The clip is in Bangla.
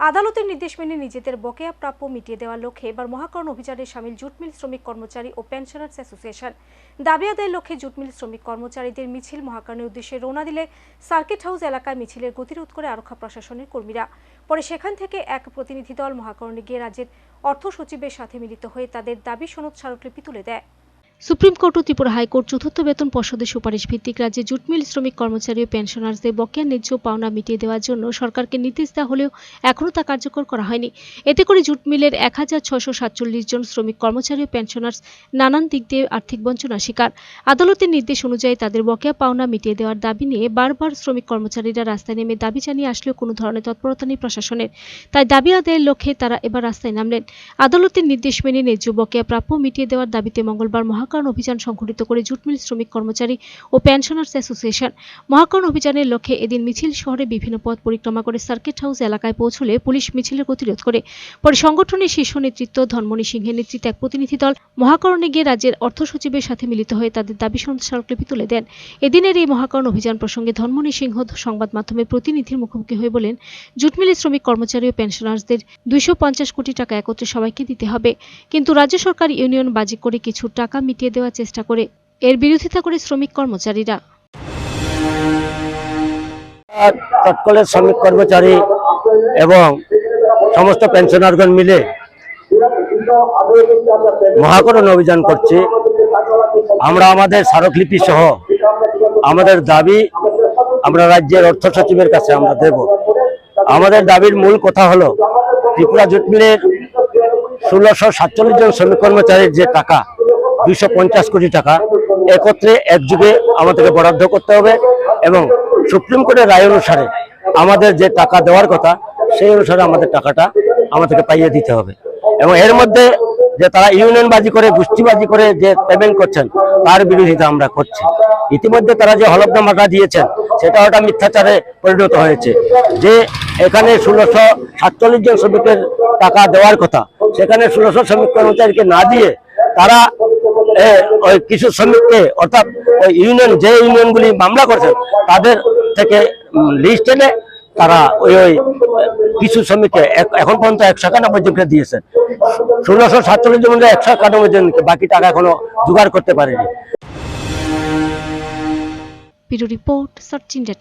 আদালতের নির্দেশ মেনে নিজেদের বকেয়া প্রাপ্য মিটিয়ে দেওয়ার লক্ষ্যে এবার মহাকরণ অভিযানে সামিল জুটমিল শ্রমিক কর্মচারী ও পেনশনার্স অ্যাসোসিয়েশন। দাবি আদায়ের লক্ষ্যে জুটমিল শ্রমিক কর্মচারীদের মিছিল মহাকরণের উদ্দেশ্যে রওনা দিলে সার্কিট হাউস এলাকায় মিছিলের গতিরোধ করে আরক্ষা প্রশাসনের কর্মীরা। পরে সেখান থেকে এক প্রতিনিধি দল মহাকরণে গিয়ে রাজ্যের অর্থ সচিবের সাথে মিলিত হয়ে তাদের দাবি সনদ স্মারকলিপি তুলে দেয়। সুপ্রিম কোর্ট ও ত্রিপুরা হাইকোর্ট চতুর্থ বেতন পর্ষদের সুপারিশ ভিত্তিক রাজ্যে জুট মিল শ্রমিক কর্মচারী ও পেনশনার্সদের বকেয়া ন্যায্য পাওনা মিটিয়ে দেওয়ার জন্য সরকারকে নির্দেশ দেওয়া হলেও এখনও তা কার্যকর করা হয়নি। এতে করে জুট মিলের এক হাজার ছশো সাতচল্লিশ জন শ্রমিক কর্মচারী ও পেনশনার্স নানান দিক দিয়ে আর্থিক বঞ্চনার শিকার। আদালতের নির্দেশ অনুযায়ী তাদের বকেয়া পাওনা মিটিয়ে দেওয়ার দাবি নিয়ে বারবার শ্রমিক কর্মচারীরা রাস্তায় নেমে দাবি জানিয়ে আসলেও কোনো ধরনের তৎপরতা নেই প্রশাসনের। তাই দাবি আদায়ের লক্ষ্যে তারা এবার রাস্তায় নামলেন। আদালতের নির্দেশ মেনে ন্যায্য বকেয়া প্রাপ্য মিটিয়ে দেওয়ার দাবিতে মঙ্গলবার মহাকরণ অভিযান সংঘটিত করে জুট মিল শ্রমিক কর্মচারী ও পেনশনার্স অ্যাসোসিয়েশন। মহাকরণ অভিযানের লক্ষ্যে এদিন মিছিল শহরে বিভিন্ন পথ পরিক্রমা করে সার্কিট হাউস এলাকায় পৌঁছলে পুলিশ মিছিলের গতিরোধ করে। পরে সংগঠনের শীর্ষ নেতৃত্ব ধনমণি সিংহের নেতৃত্বে এক প্রতিনিধি দল মহাকরণে গিয়ে রাজ্যের অর্থ সচিবের সাথে মিলিত হয়ে তাদের দাবি স্মারকলিপি তুলে দেন। এদিনের এই মহাকরণ অভিযান প্রসঙ্গে ধনমণি সিংহ সংবাদ মাধ্যমে প্রতিনিধির মুখোমুখি হয়ে বলেন জুট মিলের শ্রমিক কর্মচারী ও পেনশনার্সদের দুইশো পঞ্চাশ কোটি টাকা একত্রে সবাইকে দিতে হবে। কিন্তু রাজ্য সরকার ইউনিয়ন বাজি করে কিছু টাকা মিটিয়ে দেওয়ার চেষ্টা করে। এর বিরোধিতা করে শ্রমিক কর্মচারীরা। তৎকালের শ্রমিক কর্মচারী এবং সমস্ত পেনশনারগণ মিলে মহাকরণ অভিযান করছি। আমরা আমাদের স্মারকলিপি সহ আমাদের দাবি আমরা রাজ্যের অর্থ সচিবের কাছে আমরা দেব। আমাদের দাবির মূল কথা হলো ত্রিপুরা জুট মিলের ষোলোশো সাতচল্লিশ জন শ্রমিক কর্মচারীর যে টাকা দুইশো পঞ্চাশ কোটি টাকা। একত্রে একযুগে আমাদেরকে বরাদ্দ করতে হবে এবং সুপ্রিম কোর্টের রায় অনুসারে আমাদের যে টাকা দেওয়ার কথা, সেই অনুসারে আমাদের টাকাটা আমাদেরকে পাইয়ে দিতে হবে। এবং এর মধ্যে যে তারা ইউনিয়নবাজি করে, গোষ্ঠীবাজি করে যে পেমেন্ট করছেন, তার বিরোধিতা আমরা করছি। ইতিমধ্যে তারা যে হলফনামাটা দিয়েছেন, সেটা ওটা মিথ্যাচারে পরিণত হয়েছে। যে এখানে ষোলোশো সাতচল্লিশ জন শ্রমিকের টাকা দেওয়ার কথা, সেখানে ষোলোশো শ্রমিক কর্মচারীকে না দিয়ে তারা কিছু শ্রমিককে, অর্থাৎ ওই ইউনিয়ন যে ইউনিয়নগুলি মামলা করছেন তাদের থেকে লিস্ট এনে তারা ওই ওই কিছু শ্রমিককে এখন পর্যন্ত একশো একানব্বই জনকে দিয়েছেন ষোলোশো সাতচল্লিশ জন একশো একানব্বই জনকে বাকি টাকা এখনও জোগাড় করতে পারেনি। Report India